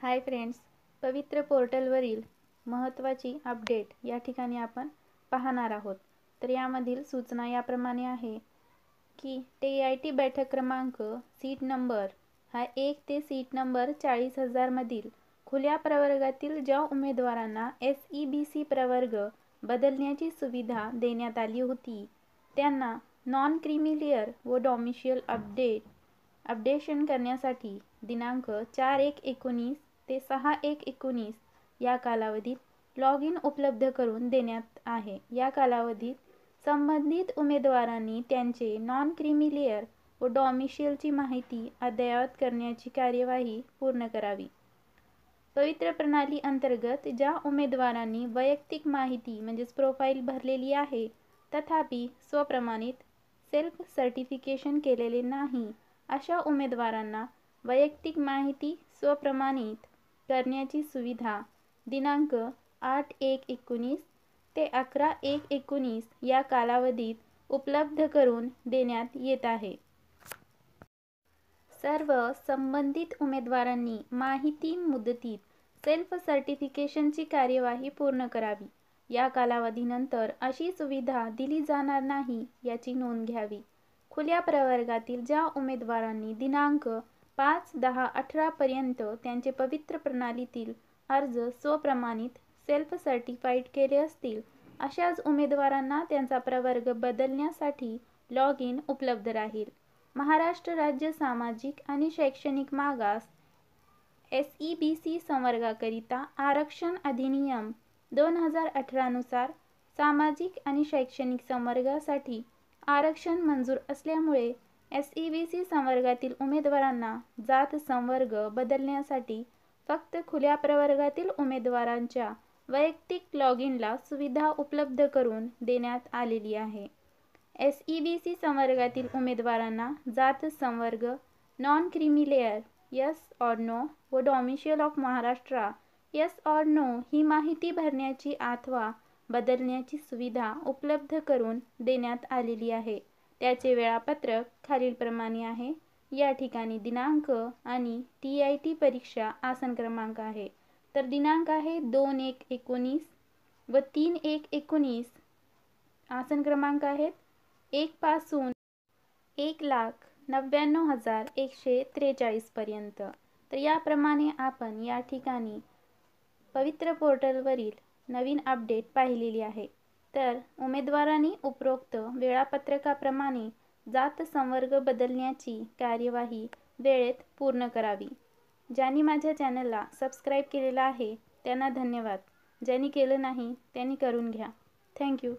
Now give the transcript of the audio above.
Hi friends पवित्र पोर्टलवरील महत्त्वाची update या ठिकाणी आपण पाहणार आहोत. तर यामधील सूचना याप्रमाणे आहे की टी आय टी बैठक क्रमांक सीट नंबर हा एक ते सीट नंबर चाळीस हजारमधील खुल्या प्रवर्गातील ज्या उमेदवारांना एस ई बी सी प्रवर्ग बदलण्याची सुविधा देण्यात आली होती त्यांना नॉन क्रिमिलियर व डॉमिशियल अपडेट अपडेशन करण्यासाठी दिनांक चार एक एकोणीस ते सहा एक एकोणीस या कालावधीत लॉग इन उपलब्ध करून देण्यात आहे. या कालावधीत संबंधित उमेदवारांनी त्यांचे नॉन क्रिमिलियर व डॉमिशियलची माहिती अद्ययावत करण्याची कार्यवाही पूर्ण करावी. पवित्र प्रणाली अंतर्गत ज्या उमेदवारांनी वैयक्तिक माहिती म्हणजेच प्रोफाईल भरलेली आहे तथापि स्वप्रमाणित सेल्फ सर्टिफिकेशन केलेले नाही अशा उमेदवारांना वैयक्तिक माहिती स्वप्रमाणित करण्याची सुविधा दिनांक आठ एक एकोणीस ते अकरा एक एकोणीस या कालावधीत उपलब्ध करून देण्यात येत आहे. सर्व संबंधित उमेदवारांनी माहिती मुदतीत सेल्फ सर्टिफिकेशनची कार्यवाही पूर्ण करावी. या कालावधीनंतर अशी सुविधा दिली जाणार नाही याची नोंद घ्यावी. खुल्या प्रवर्गातील ज्या उमेदवारांनी दिनांक पाच दहा अठरापर्यंत त्यांचे पवित्र प्रणालीतील अर्ज स्वप्रमाणित सेल्फ सर्टिफाईड केले असतील. अशाच उमेदवारांना त्यांचा प्रवर्ग बदलण्यासाठी लॉग इन उपलब्ध राहील. महाराष्ट्र राज्य सामाजिक आणि शैक्षणिक मागास एस ई बी सी संवर्गाकरिता आरक्षण अधिनियम दोन हजार अठरानुसार सामाजिक आणि शैक्षणिक संवर्गासाठी आरक्षण मंजूर असल्यामुळे एस ई बी सी संवर्गातील उमेदवारांना जात संवर्ग बदलण्यासाठी फक्त खुल्या प्रवर्गातील उमेदवारांच्या वैयक्तिक लॉग इनला सुविधा उपलब्ध करून देण्यात आलेली आहे. एस ई बी सी संवर्गातील उमेदवारांना जात संवर्ग non creamy layer yes or no व domicile of Maharashtra yes or no ही माहिती भरण्याची अथवा बदलण्याची सुविधा उपलब्ध करून देण्यात आलेली आहे. त्याचे वेळापत्रक खालीलप्रमाणे आहे. या ठिकाणी दिनांक आणि टी आय टी परीक्षा आसन क्रमांक आहे. तर दिनांक आहे दोन एक एकोणीस व तीन एक एकोणीस. आसन क्रमांक आहेत एकपासून एक लाख नव्याण्णव हजार एकशे त्रेचाळीसपर्यंत तर याप्रमाणे आपण या ठिकाणी पवित्र पोर्टलवरील नवीन अपडेट पाहिलेली आहे. तर उमेदवारांनी उपरोक्त वेळापत्रकाप्रमाणे जात संवर्ग बदलण्याची कार्यवाही वेळेत पूर्ण करावी. ज्यांनी माझ्या चॅनलला सबस्क्राईब केलेला आहे त्यांना धन्यवाद. ज्यांनी केलं नाही त्यांनी करून घ्या. थँक्यू.